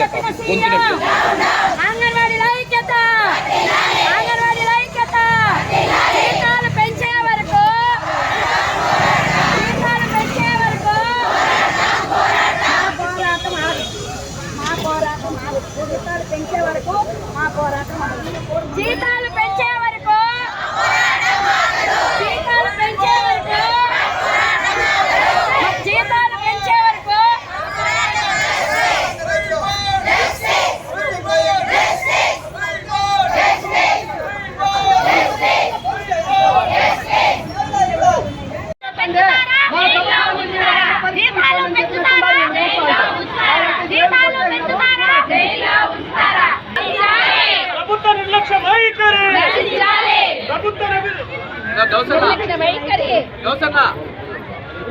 লেখা কোন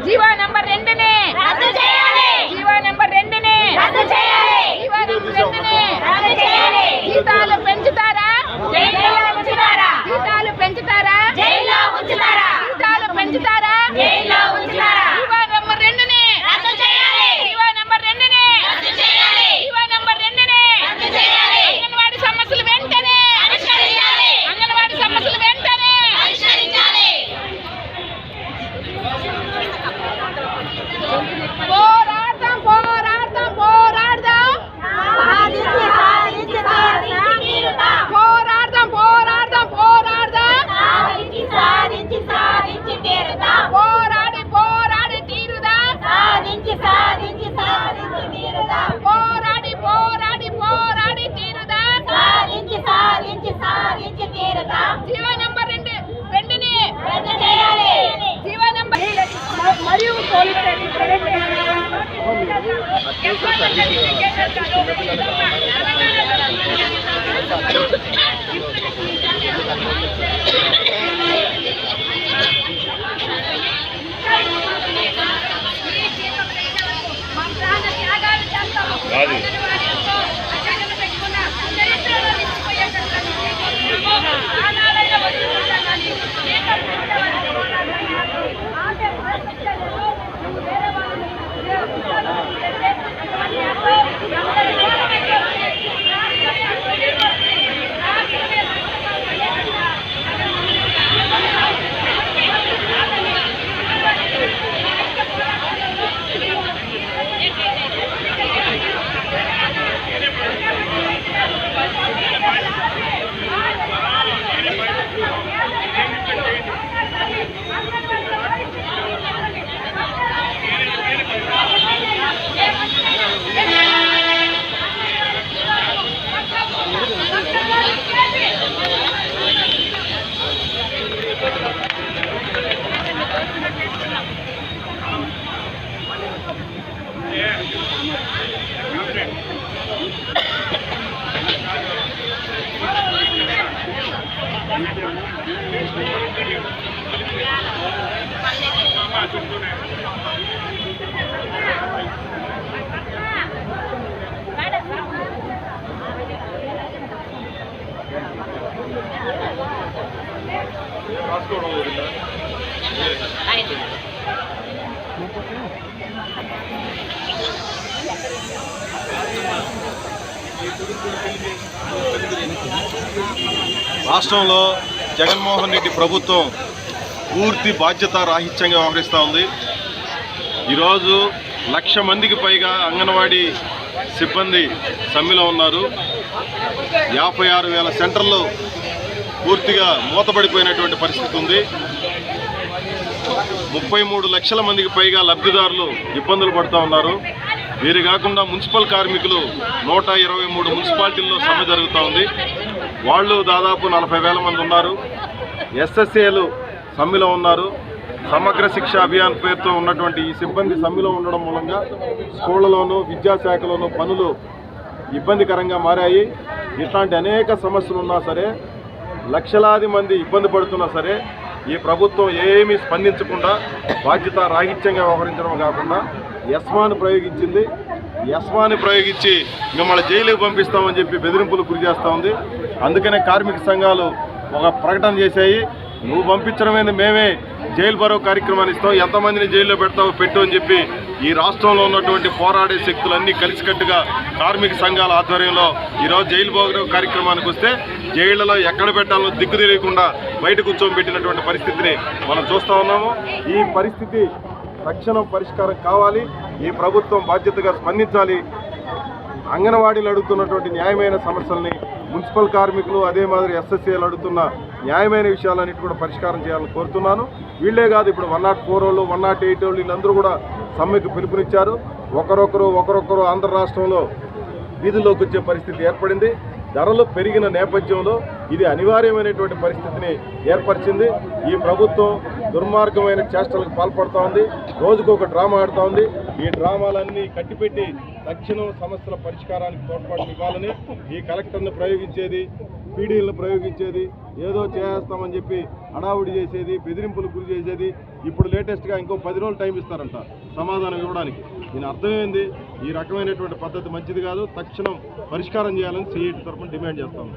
GO number రెండుని. రద్దు చేయాలి. జీవో నంబర్ రెండుని. రద్దు చేయాలి. జీవో నంబర్ రెండుని. రద్దు చేయాలి. జీతాలు పెంచుతారా? કેવું sir service Let's go to the రాష్ట్రంలో జగన్మోహన్ రెడ్డి ప్రభుత్వం పూర్తి బాధ్యత రాహిత్యంగా వ్యవహరిస్తూ ఉంది. ఈరోజు లక్ష మందికి పైగా అంగన్వాడీ సిబ్బంది సమ్మెలో ఉన్నారు. యాభై ఆరు వేల సెంటర్లు పూర్తిగా మూతపడిపోయినటువంటి పరిస్థితి ఉంది. ముప్పై మూడు లక్షల మందికి పైగా లబ్ధిదారులు ఇబ్బందులు పడుతూ ఉన్నారు. వీరు కాకుండా మున్సిపల్ కార్మికులు నూట ఇరవై మూడు మున్సిపాలిటీల్లో సమ్మె జరుగుతూ ఉంది. వాళ్ళు దాదాపు నలభై వేల మంది ఉన్నారు. ఎస్ఎస్ఏలు సమ్మెలో ఉన్నారు. సమగ్ర శిక్ష అభియాన్ పేరుతో ఉన్నటువంటి ఈ సిబ్బంది సమ్మెలో ఉండడం మూలంగా స్కూళ్ళలోనూ విద్యాశాఖలోనూ పనులు ఇబ్బందికరంగా మారాయి. ఇట్లాంటి అనేక సమస్యలు ఉన్నా సరే లక్షలాది మంది ఇబ్బంది పడుతున్నా సరే ఈ ప్రభుత్వం ఏమీ స్పందించకుండా బాధ్యత రాహిత్యంగా వ్యవహరించడం కాకుండా యస్మాను ప్రయోగించింది. యస్మాని ప్రయోగించి మిమ్మల్ని జైలుకి పంపిస్తామని చెప్పి బెదిరింపులు గురి చేస్తూ ఉంది. అందుకనే కార్మిక సంఘాలు ఒక ప్రకటన చేశాయి. నువ్వు పంపించడమైంది? మేమే జైలు బరో కార్యక్రమాన్ని ఇస్తాం. ఎంతమందిని జైల్లో పెడతావు? పెట్టు అని చెప్పి ఈ రాష్ట్రంలో ఉన్నటువంటి పోరాడే శక్తులన్నీ కలిసికట్టుగా కార్మిక సంఘాల ఆధ్వర్యంలో ఈరోజు జైలు భోగ కార్యక్రమానికి వస్తే జైళ్ళలో ఎక్కడ పెట్టాలో దిక్కు తెలియకుండా బయట కూర్చోబెట్టినటువంటి పరిస్థితిని మనం చూస్తూ ఉన్నాము. ఈ పరిస్థితి తక్షణం పరిష్కారం కావాలి. ఈ ప్రభుత్వం బాధ్యతగా స్పందించాలి. అంగన్వాడీలు అడుగుతున్నటువంటి న్యాయమైన సమస్యల్ని మున్సిపల్ కార్మికులు అదే మాదిరి ఎస్ఎస్సీలు అడుగుతున్న న్యాయమైన విషయాలన్నిటి కూడా పరిష్కారం చేయాలని కోరుతున్నాను. వీళ్ళే కాదు ఇప్పుడు వన్ నాట్ ఫోర్ వాళ్ళు వన్ నాట్ ఎయిట్ వాళ్ళు వీళ్ళందరూ కూడా సమ్మెకు పిలుపునిచ్చారు. ఒకరొకరు ఒకరొకరు ఆంధ్ర రాష్ట్రంలో వీధుల్లోకి వచ్చే పరిస్థితి ఏర్పడింది. ధరలు పెరిగిన నేపథ్యంలో ఇది అనివార్యమైనటువంటి పరిస్థితిని ఏర్పరిచింది. ఈ ప్రభుత్వం దుర్మార్గమైన చేష్టలకు పాల్పడుతూ ఉంది. రోజుకు ఒక డ్రామా ఆడుతూ ఉంది. ఈ డ్రామాలన్నీ కట్టిపెట్టి తక్షణం సమస్యల పరిష్కారానికి తోడ్పాటు ఇవ్వాలని ఈ కలెక్టర్ను ప్రయోగించేది పీడీలను ప్రయోగించేది ఏదో చేస్తామని చెప్పి హడావుడి చేసేది బెదిరింపులు గురి చేసేది. ఇప్పుడు లేటెస్ట్గా ఇంకో పది రోజులు టైం ఇస్తారంట సమాధానం ఇవ్వడానికి. దీని అర్థమైంది ఈ రకమైనటువంటి పద్ధతి మంచిది కాదు. తక్షణం పరిష్కారం చేయాలని సిఐటి తరఫున డిమాండ్ చేస్తాము